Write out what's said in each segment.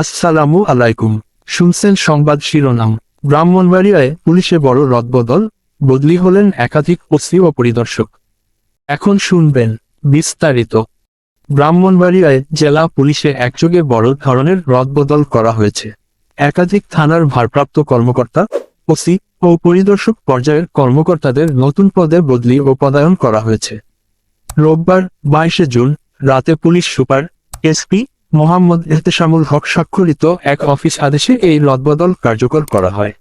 আসসালামু আলাইকুম। শুনছেন সংবাদ শিরোনাম। ব্রাহ্মণবাড়িয়ায় পুলিশে বড় রদবদল, বদলি হলেন একাধিক ওসি ও পরিদর্শক। এখন শুনবেন বিস্তারিত। ব্রাহ্মণবাড়িয়ায় জেলা পুলিশে একযোগে বড় ধরনের রদবদল করা হয়েছে। একাধিক থানার ভারপ্রাপ্ত কর্মকর্তা, ওসি ও পরিদর্শক পর্যায়ের কর্মকর্তাদের নতুন পদে বদলি ও পদায়ন করা হয়েছে। রোববার বাইশে জুন রাতে police super SP Mohammad Ehteshamul Haque স্বাক্ষরিত এক অফিস আদেশে এই রদবদল কার্যকর করা হয়।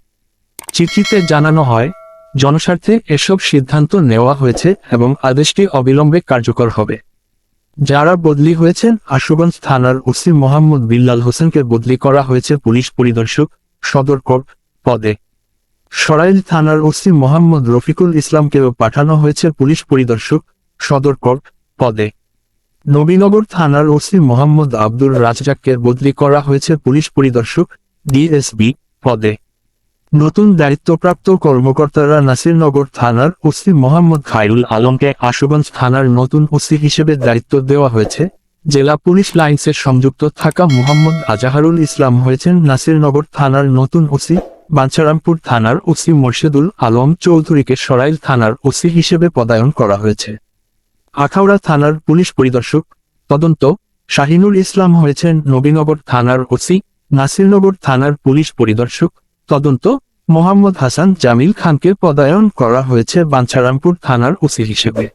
চিঠিতে জানানো হয়, জনস্বার্থে এসব সিদ্ধান্ত নেওয়া হয়েছে এবং আদেশটি অবিলম্বে কার্যকর হবে। যারা বদলি হয়েছেন, আশুগঞ্জ থানার ওসি মোহাম্মদ বিল্লাল হোসেনকে বদলি করা হয়েছে পুলিশ পরিদর্শক সদর কোর্ট পদে। সরাইল থানার ওসি মোহাম্মদ রফিকুল ইসলামকেও পাঠানো হয়েছে পুলিশ পরিদর্শক সদর কোর্ট পদে। নবীনগর থানার ওসি মোহাম্মদ আব্দুর রাজ্জাককে বদলি করা হয়েছে পুলিশ পরিদর্শক ডিএসবি পদে। নতুন দায়িত্বপ্রাপ্ত কর্মকর্তারা নাসিরনগর থানার ওসি মোহাম্মদ খায়রুল আলমকে আশুগঞ্জ থানার নতুন ওসি হিসেবে দায়িত্ব দেওয়া হয়েছে। জেলা পুলিশ লাইন্সের সংযুক্ত থাকা মোহাম্মদ আজাহারুল ইসলাম হয়েছেন নাসিরনগর থানার নতুন ওসি। বাঞ্ছারামপুর থানার ওসি মোর্শেদুল আলম চৌধুরীকে সরাইল থানার ওসি হিসেবে পদায়ন করা হয়েছে। আখাউড়া থানার পুলিশ পরিদর্শক, তদন্ত, শাহিনুল ইসলাম হয়েছেন নবীনগর থানার ওসি, নাসিরনগর থানার পুলিশ পরিদর্শক, তদন্ত, মোহাম্মদ হাসান জামিল খানকে পদায়ন করা হয়েছে বাঞ্ছারামপুর থানার ওসি হিসেবে।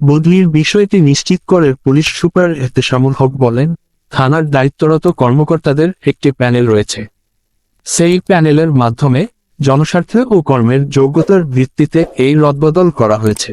বদলির বিষয়টি নিশ্চিত করে পুলিশ সুপার এহতেশামুল হক বলেন, থানার দায়িত্বরত কর্মকর্তাদের একটি প্যানেল রয়েছে। সেই প্যানেলের মাধ্যমে জনস্বার্থে ও কর্মের যোগ্যতার ভিত্তিতে এই রদবদল করা হয়েছে।